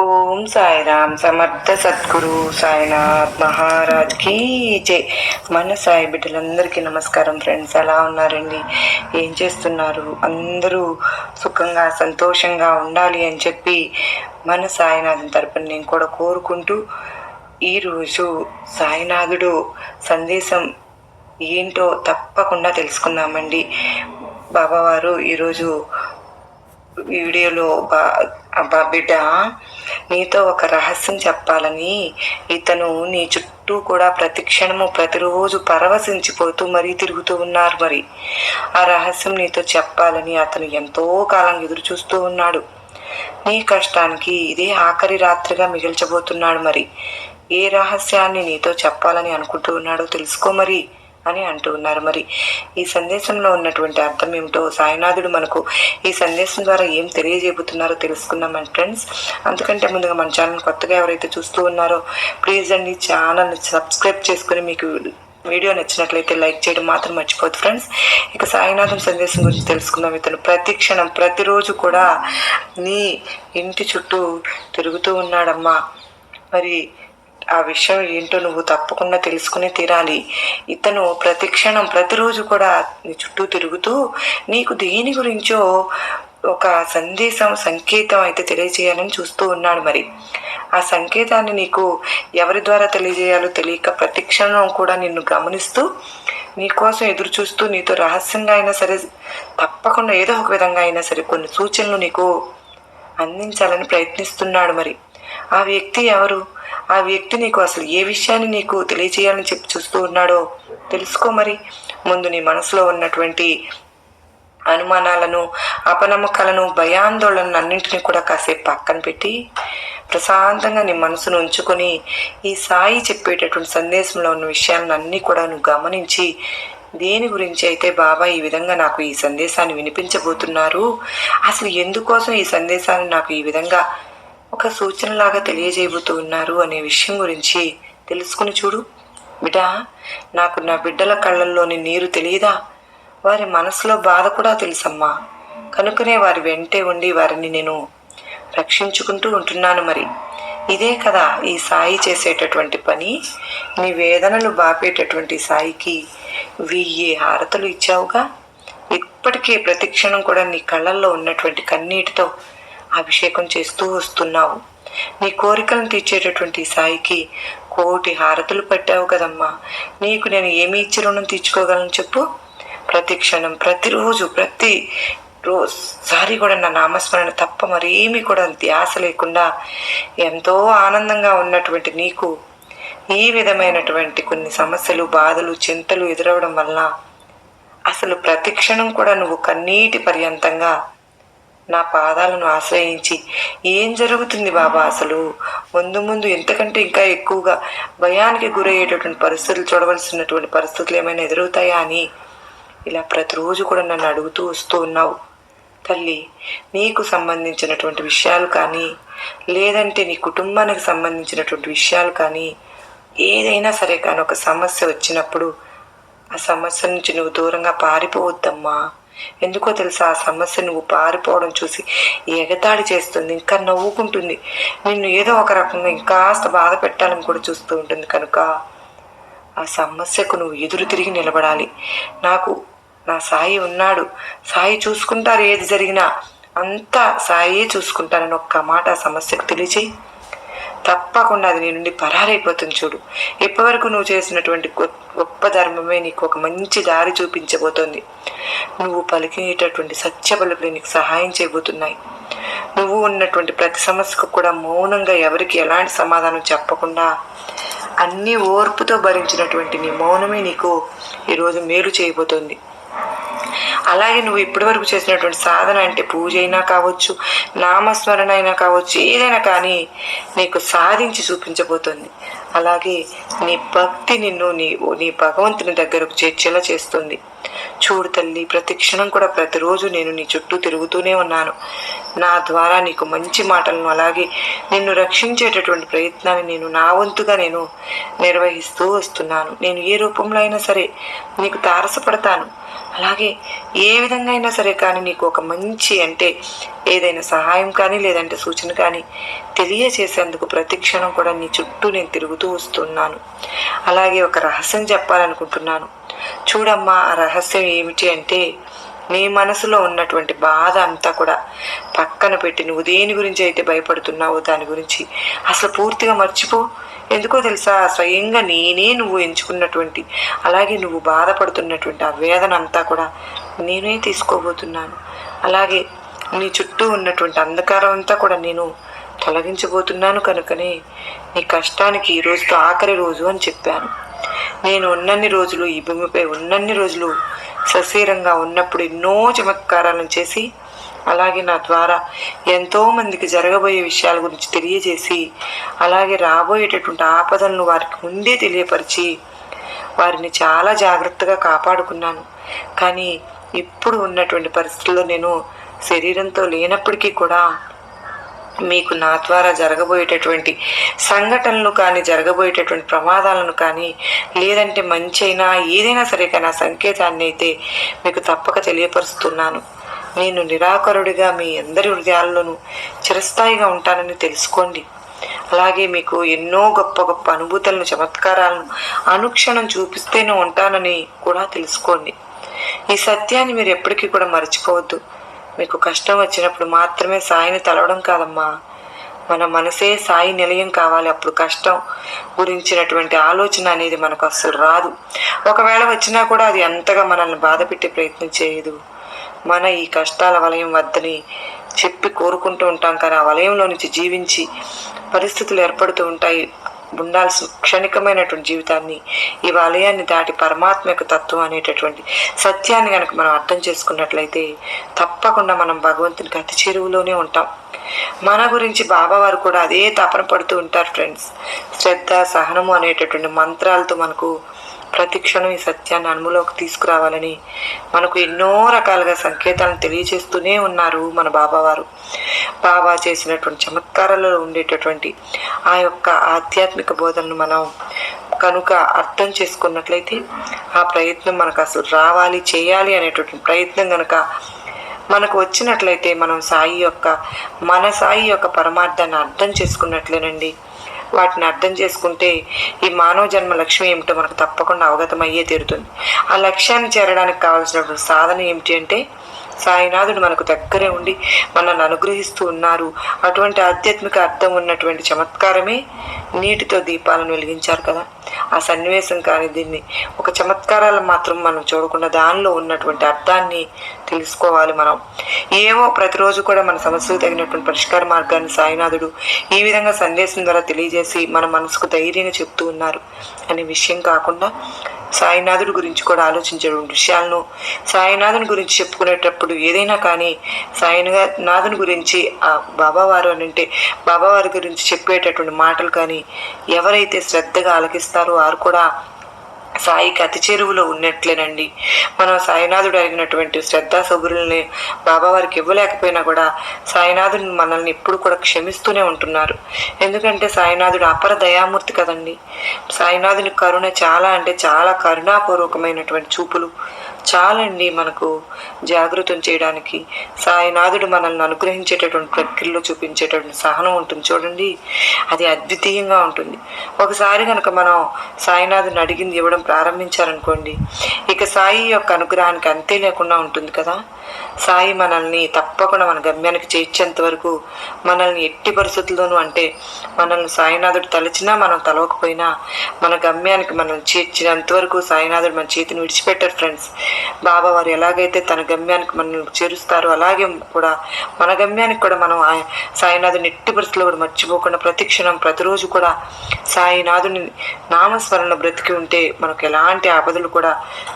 ఓం సాయిరామ్ సమర్థ సద్గురు సాయినాథ్ మహారాజ్ కీ జై. మన సాయి బిడ్డలందరికీ నమస్కారం ఫ్రెండ్స్ ఎలా ఉన్నారండి? ఏం చేస్తున్నారు? అందరూ సుఖంగా సంతోషంగా ఉండాలి అని చెప్పి మన సాయినాథం తరపున నేను కూడా కోరుకుంటూ ఈరోజు సాయినాథుడు సందేశం ఏంటో తప్పకుండా తెలుసుకుందామండి. బాబావారు ఈరోజు వీడియోలో బా అబ్బా బిడ్డ నీతో ఒక రహస్యం చెప్పాలని. ఇతను నీ చుట్టూ కూడా ప్రతి క్షణము ప్రతిరోజు పరవశించిపోతూ మరీ తిరుగుతూ ఉన్నారు మరి. ఆ రహస్యం నీతో చెప్పాలని అతను ఎంతో కాలం ఎదురు చూస్తూ ఉన్నాడు. నీ కష్టానికి ఇదే ఆఖరి రాత్రిగా మిగిల్చబోతున్నాడు మరి. ఏ రహస్యాన్ని నీతో చెప్పాలని అనుకుంటూ ఉన్నాడో తెలుసుకో మరి. అని అంటూ ఉన్నారు. మరి ఈ సందేశంలో ఉన్నటువంటి అర్థం ఏమిటో సాయినాథుడు మనకు ఈ సందేశం ద్వారా ఏం తెలియజేయబోతున్నారో తెలుసుకుందాం ఫ్రెండ్స్. అందుకంటే ముందుగా మన ఛానల్ కొత్తగా ఎవరైతే చూస్తూ ఉన్నారో ప్లీజ్ అండి ఛానల్ని సబ్స్క్రైబ్ చేసుకుని మీకు వీడియో నచ్చినట్లయితే లైక్ చేయడం మాత్రం మర్చిపోద్దు ఫ్రెండ్స్. ఇక సాయినాథం సందేశం గురించి తెలుసుకుందాం. ఇతను ప్రతి క్షణం ప్రతిరోజు కూడా నీ ఇంటి చుట్టూ తిరుగుతూ ఉన్నాడమ్మా. మరి ఆ విషయం ఏంటో నువ్వు తప్పకుండా తెలుసుకుని తీరాలి. ఇతను ప్రతి క్షణం ప్రతిరోజు కూడా నీ చుట్టూ తిరుగుతూ నీకు దేని గురించో ఒక సందేశం సంకేతం అయితే తెలియజేయాలని చూస్తూ ఉన్నాడు మరి. ఆ సంకేతాన్ని నీకు ఎవరి ద్వారా తెలియజేయాలో తెలియక ప్రతి క్షణం కూడా నిన్ను గమనిస్తూ నీకోసం ఎదురు చూస్తూ నీతో రహస్యంగా అయినా సరే తప్పకుండా ఏదో ఒక విధంగా అయినా సరే కొన్ని సూచనలు నీకు అందించాలని ప్రయత్నిస్తున్నాడు మరి. ఆ వ్యక్తి ఎవరు? ఆ వ్యక్తి నీకు అసలు ఏ విషయాన్ని నీకు తెలియచేయాలని చెప్పి చూస్తూ ఉన్నాడో తెలుసుకో మరి. ముందు నీ మనసులో ఉన్నటువంటి అనుమానాలను అపనమ్మకాలను భయాందోళనను అన్నింటినీ కూడా కాసేపు పక్కన పెట్టి ప్రశాంతంగా నీ మనసును ఉంచుకొని ఈ సాయి చెప్పేటటువంటి సందేశంలో ఉన్న విషయాలను అన్నీ కూడా నువ్వు గమనించి దేని గురించి అయితే బాబా ఈ విధంగా నాకు ఈ సందేశాన్ని వినిపించబోతున్నారు అసలు ఎందుకోసం ఈ సందేశాన్ని నాకు ఈ విధంగా ఒక సూచనలాగా తెలియజేయబోతూ ఉన్నారు అనే విషయం గురించి తెలుసుకుని చూడు. బిడా నాకు నా బిడ్డల కళ్ళల్లోని నీరు తెలియదా? వారి మనసులో బాధ కూడా తెలుసమ్మా. కనుకనే వారి వెంటే ఉండి వారిని నేను రక్షించుకుంటూ ఉంటున్నాను మరి. ఇదే కదా ఈ సాయి చేసేటటువంటి పని. నీ వేదనలు బాపేటటువంటి సాయికి వెయ్యి హారతలు ఇచ్చావుగా. ఇప్పటికే ప్రతిక్షణం కూడా నీ కళ్ళల్లో ఉన్నటువంటి కన్నీటితో అభిషేకం చేస్తూ వస్తున్నావు. నీ కోరికలను తీర్చేటటువంటి సాయికి కోటి హారతులు పెట్టావు కదమ్మా. నీకు నేను ఏమి ఇచ్చి రుణం తీర్చుకోగలను చెప్పు? ప్రతి క్షణం ప్రతిరోజు ప్రతి రోజుసారి కూడా నా నామస్మరణ తప్ప మరేమీ కూడా ధ్యాస లేకుండా ఎంతో ఆనందంగా ఉన్నటువంటి నీకు ఈ విధమైనటువంటి కొన్ని సమస్యలు బాధలు చింతలు ఎదురవడం వల్ల అసలు ప్రతి క్షణం కూడా నువ్వు కన్నీటి పర్యంతంగా నా పాదాలను ఆశ్రయించి. ఏం జరుగుతుంది బాబా అసలు? ముందు ముందు ఎంతకంటే ఇంకా ఎక్కువగా భయానికి గురయ్యేటటువంటి పరిస్థితులు చూడవలసినటువంటి పరిస్థితులు ఏమైనా ఎదురవుతాయా అని ఇలా ప్రతిరోజు కూడా నన్ను అడుగుతూ వస్తూ ఉన్నావు. తల్లి నీకు సంబంధించినటువంటి విషయాలు కానీ లేదంటే నీ కుటుంబానికి సంబంధించినటువంటి విషయాలు కానీ ఏదైనా సరే కానీ ఒక సమస్య వచ్చినప్పుడు ఆ సమస్య నుంచి నువ్వు దూరంగా పారిపోవద్దమ్మా. ఎందుకో తెలుసా? ఆ సమస్య నువ్వు పారిపోవడం చూసి ఎగతాళి చేస్తుంది ఇంకా నవ్వుకుంటుంది. నిన్ను ఏదో ఒక రకంగా ఇంకాస్త బాధ పెట్టాలని కూడా చూస్తూ ఉంటుంది కనుక. ఆ సమస్యకు నువ్వు ఎదురు తిరిగి నిలబడాలి. నాకు నా సాయి ఉన్నాడు. సాయి చూసుకుంటారు ఏది జరిగినా. అంతా సాయే చూసుకుంటానని ఒక్క మాట ఆ సమస్యకు తెలియచేయి. తప్పకుండా అది నీ నుండి పరారైపోతుంది చూడు. ఇప్పటివరకు నువ్వు చేసినటువంటి గొప్ప ధర్మమే నీకు ఒక మంచి దారి చూపించబోతోంది. నువ్వు పలికినేటటువంటి సత్య పలుకులు నీకు సహాయం చేయబోతున్నాయి. నువ్వు ఉన్నటువంటి ప్రతి సమస్యకు కూడా మౌనంగా ఎవరికి ఎలాంటి సమాధానం చెప్పకుండా అన్ని ఓర్పుతో భరించినటువంటి నీ మౌనమే నీకు ఈరోజు మేలు చేయబోతోంది. అలాగే నువ్వు ఇప్పటి వరకు చేసినటువంటి సాధన అంటే పూజ అయినా కావచ్చు నామస్మరణ అయినా కావచ్చు ఏదైనా కానీ నీకు సాధించి చూపించబోతుంది. అలాగే నీ భక్తి నిన్ను నీ నీ భగవంతుని దగ్గరకు చేర్చేలా చేస్తుంది. చూడు తల్లి ప్రతి క్షణం కూడా ప్రతిరోజు నేను నీ చుట్టూ తిరుగుతూనే ఉన్నాను. నా ద్వారా నీకు మంచి మాటలను అలాగే నిన్ను రక్షించేటటువంటి ప్రయత్నాన్ని నేను నా వంతుగా నేను నిర్వహిస్తూ వస్తున్నాను. నేను ఏ రూపంలో అయినా సరే నీకు తారసపడతాను. అలాగే ఏ విధంగా అయినా సరే కానీ నీకు ఒక మంచి అంటే ఏదైనా సహాయం కానీ లేదంటే సూచన కానీ తెలియచేసేందుకు ప్రతి క్షణం కూడా నీ చుట్టూ నేను తిరుగుతూ వస్తున్నాను. అలాగే ఒక రహస్యం చెప్పాలనుకుంటున్నాను. చూడమ్మా ఆ రహస్యం ఏమిటి అంటే నీ మనసులో ఉన్నటువంటి బాధ అంతా కూడా పక్కన పెట్టి నువ్వు దేని గురించి అయితే భయపడుతున్నావో దాని గురించి అసలు పూర్తిగా మర్చిపో. ఎందుకో తెలుసా? స్వయంగా నేనే నువ్వు ఎంచుకున్నటువంటి అలాగే నువ్వు బాధపడుతున్నటువంటి ఆ వేదన అంతా కూడా నేనే తీసుకోబోతున్నాను. అలాగే నీ చుట్టూ ఉన్నటువంటి అంధకారం అంతా కూడా నేను తొలగించబోతున్నాను కనుకనే నీ కష్టానికి ఈ రోజుతో ఆఖరి రోజు అని చెప్పాను. నేను ఉన్నన్ని రోజులు ఈ భూమిపై ఉన్నన్ని రోజులు సశీరంగా ఉన్నప్పుడు ఎన్నో చమత్కారాలను చేసి అలాగే నా ద్వారా ఎంతో మందికి జరగబోయే విషయాల గురించి తెలియజేసి అలాగే రాబోయేటటువంటి ఆపదలను వారికి ముందే తెలియపరిచి వారిని చాలా జాగ్రత్తగా కాపాడుకున్నాను. కానీ ఇప్పుడు ఉన్నటువంటి పరిస్థితుల్లో నేను శరీరంతో లేనప్పటికీ కూడా మీకు నా ద్వారా జరగబోయేటటువంటి సంఘటనలు కానీ జరగబోయేటటువంటి ప్రమాదాలను కానీ లేదంటే మంచి అయినా ఏదైనా సరే కానీ ఆ సంకేతాన్ని అయితే మీకు తప్పక తెలియపరుస్తున్నాను. నేను నిరాకరుడిగా మీ అందరి హృదయాల్లోనూ చిరస్థాయిగా ఉంటానని తెలుసుకోండి. అలాగే మీకు ఎన్నో గొప్ప గొప్ప అనుభూతులను చమత్కారాలను అనుక్షణం చూపిస్తేనే ఉంటానని కూడా తెలుసుకోండి. ఈ సత్యాన్ని మీరు ఎప్పటికీ కూడా మర్చిపోవద్దు. మీకు కష్టం వచ్చినప్పుడు మాత్రమే సాయిని తలవడం కాదమ్మా. మన మనసే సాయి నిలయం కావాలి. అప్పుడు కష్టం గురించినటువంటి ఆలోచన అనేది మనకు అస్సలు రాదు. ఒకవేళ వచ్చినా కూడా అది అంతగా మనల్ని బాధ పెట్టే ప్రయత్నం చేయదు. మన ఈ కష్టాల వలయం వద్దని చెప్పి కోరుకుంటూ ఉంటాం కానీ ఆ వలయంలో నుంచి జీవించి పరిస్థితులు ఏర్పడుతూ ఉంటాయి. ఉండాల్సిన క్షణికమైనటువంటి జీవితాన్ని ఈ వలయాన్ని దాటి పరమాత్మ యొక్క తత్వం అనేటటువంటి సత్యాన్ని కనుక మనం అర్థం చేసుకున్నట్లయితే తప్పకుండా మనం భగవంతునికి అతి చెరువులోనే ఉంటాం. మన గురించి బాబావారు కూడా అదే తపన పడుతూ ఉంటారు ఫ్రెండ్స్. శ్రద్ధ సహనము అనేటటువంటి మంత్రాలతో మనకు ప్రతి క్షణం ఈ సత్యాన్ని అనుములోకి తీసుకురావాలని మనకు ఎన్నో రకాలుగా సంకేతాలను తెలియజేస్తూనే ఉన్నారు మన బాబావారు. బాబా చేసినటువంటి చమత్కారాలలో ఉండేటటువంటి ఆ యొక్క ఆధ్యాత్మిక బోధనను మనం కనుక అర్థం చేసుకున్నట్లయితే ఆ ప్రయత్నం మనకు అసలు రావాలి చేయాలి అనేటటువంటి ప్రయత్నం కనుక మనకు వచ్చినట్లయితే మనం సాయి యొక్క మన సాయి యొక్క పరమార్థాన్ని అర్థం చేసుకున్నట్లేనండి. వాటిని అర్థం చేసుకుంటే ఈ మానవ జన్మ లక్ష్యం ఏమిటో మనకు తప్పకుండా అవగతమయ్యే తీరుతుంది. ఆ లక్ష్యాన్ని చేరడానికి కావాల్సినటువంటి సాధన ఏమిటి అంటే సాయినాథుడు మనకు దగ్గరే ఉండి మనల్ని అనుగ్రహిస్తూ ఉన్నారు. అటువంటి ఆధ్యాత్మిక అర్థం ఉన్నటువంటి చమత్కారమే నీటితో దీపాలను వెలిగించారు కదా. ఆ సన్నివేశం కానీ దీన్ని ఒక చమత్కారాలు మాత్రం మనం చూడకుండా దానిలో ఉన్నటువంటి అర్థాన్ని తెలుసుకోవాలి మనం. ఏమో ప్రతిరోజు కూడా మన సమస్యకు తగినటువంటి పరిష్కార మార్గాన్ని సాయినాథుడు ఈ విధంగా సందేశం ద్వారా తెలియజేసి మన మనసుకు ధైర్యంగా చెప్తూ ఉన్నారు అనే విషయం కాకుండా సాయినాథుడి గురించి కూడా ఆలోచించేటువంటి విషయాలను సాయినాథుని గురించి చెప్పుకునేటప్పుడు ఏదైనా కానీ సాయినాథుని గురించి ఆ బాబావారు అని అంటే బాబావారి గురించి చెప్పేటటువంటి మాటలు కానీ ఎవరైతే శ్రద్ధగా ఆలకిస్తారో వారు కూడా సాయికి అతి చెరువులో ఉన్నట్లేనండి. మనం సాయినాథుడు అడిగినటువంటి శ్రద్ధా సబురుల్ని బాబావారికి ఇవ్వలేకపోయినా కూడా సాయినాథుడు మనల్ని ఎప్పుడు కూడా క్షమిస్తూనే ఉంటున్నారు. ఎందుకంటే సాయినాథుడు అపర దయామూర్తి కదండి. సాయినాథుని కరుణ చాలా అంటే చాలా కరుణాపూర్వకమైనటువంటి చూపులు. చాలండి మనకు జాగృతం చేయడానికి. సాయినాథుడు మనల్ని అనుగ్రహించేటటువంటి ప్రక్రియలో చూపించేటటువంటి సహనం ఉంటుంది చూడండి. అది అద్వితీయంగా ఉంటుంది. ఒకసారి కనుక మనం సాయినాథుని అడిగింది ఇవ్వడం ప్రారంభించారనుకోండి. ఇక సాయి యొక్క అనుగ్రహానికి అంతే లేకుండా ఉంటుంది కదా. సాయి మనల్ని తప్పకుండా మన గమ్యానికి చేర్చేంత వరకు మనల్ని ఎట్టి పరిస్థితుల్లోనూ అంటే మనల్ని సాయినాథుడు తలచినా మనం తలవకపోయినా మన గమ్యానికి మనల్ని చేర్చినంత వరకు సాయినాథుడు మన చేతిని విడిచిపెట్టారు ఫ్రెండ్స్. బాబా వారు ఎలాగైతే తన గమ్యానికి మనల్ని చేరుస్తారో అలాగే కూడా మన గమ్యానికి కూడా మనం సాయినాథుని ఎట్టి పరిస్థితుల్లో కూడా మర్చిపోకుండా ప్రతి క్షణం ప్రతిరోజు కూడా సాయినాథుని నామస్మరణ బ్రతికి ఉంటే మనకు ఎలాంటి ఆపదలు కూడా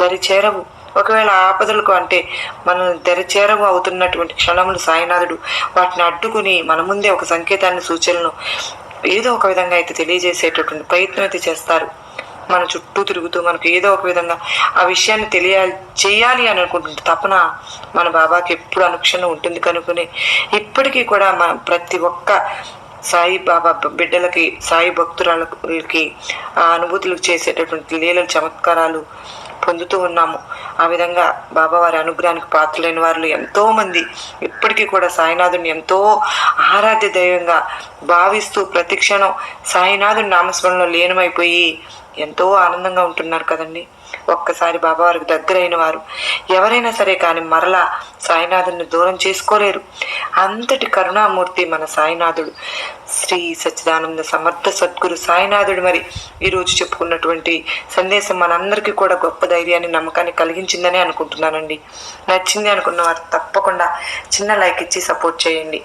దరి చేరవు. ఒకవేళ ఆపదలకు అంటే మనం తెరచేరము అవుతున్నటువంటి క్షణములు సాయినాథుడు వాటిని అడ్డుకుని మన ముందే ఒక సంకేతాన్ని సూచనలు ఏదో ఒక విధంగా అయితే తెలియజేసేటటువంటి ప్రయత్నం అయితే చేస్తారు. మన చుట్టూ తిరుగుతూ మనకు ఏదో ఒక విధంగా ఆ విషయాన్ని తెలియాలి చేయాలి అని అనుకుంటుంది. తపన మన బాబాకి ఎప్పుడు అనుక్షణం ఉంటుంది కనుకొని ఇప్పటికీ కూడా మన ప్రతి ఒక్క సాయి బాబా బిడ్డలకి సాయి భక్తురాలకి ఆ అనుభూతులకు చేసేటటువంటి లీలలు చమత్కారాలు పొందుతూ ఉన్నాము. ఆ విధంగా బాబా వారి అనుగ్రహానికి పాత్రలేని వారు ఎంతోమంది ఇప్పటికీ కూడా సాయినాథుని ఎంతో ఆరాధ్య దైవంగా భావిస్తూ ప్రతిక్షణం సాయినాథుని నామస్మరణలో లీనమైపోయి ఎంతో ఆనందంగా ఉంటున్నారు కదండి. ఒక్కసారి బాబావారికి దగ్గరైన వారు ఎవరైనా సరే కానీ మరలా సాయినాథుని దూరం చేసుకోలేరు. అంతటి కరుణామూర్తి మన సాయినాథుడు. శ్రీ సచ్చిదానంద సమర్థ సద్గురు సాయినాథుడు మరి ఈరోజు చెప్పుకున్నటువంటి సందేశం మనందరికీ కూడా గొప్ప ధైర్యాన్ని నమ్మకాన్ని కలిగించిందని అనుకుంటున్నానండి. నచ్చింది అనుకున్న వారు తప్పకుండా చిన్న లైక్ ఇచ్చి సపోర్ట్ చేయండి.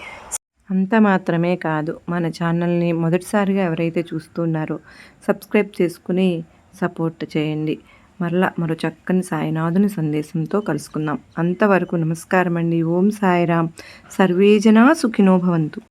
అంత మాత్రమే కాదు. మన ఛానల్ని మొదటిసారిగా ఎవరైతే చూస్తున్నారో సబ్స్క్రైబ్ చేసుకుని సపోర్ట్ చేయండి. మరలా మరో చక్కని సాయినాథుని సందేశంతో కలుసుకుందాం. అంతవరకు నమస్కారం అండి ఓం సాయిరామ్. సర్వేజనా సుఖినో భవంతు.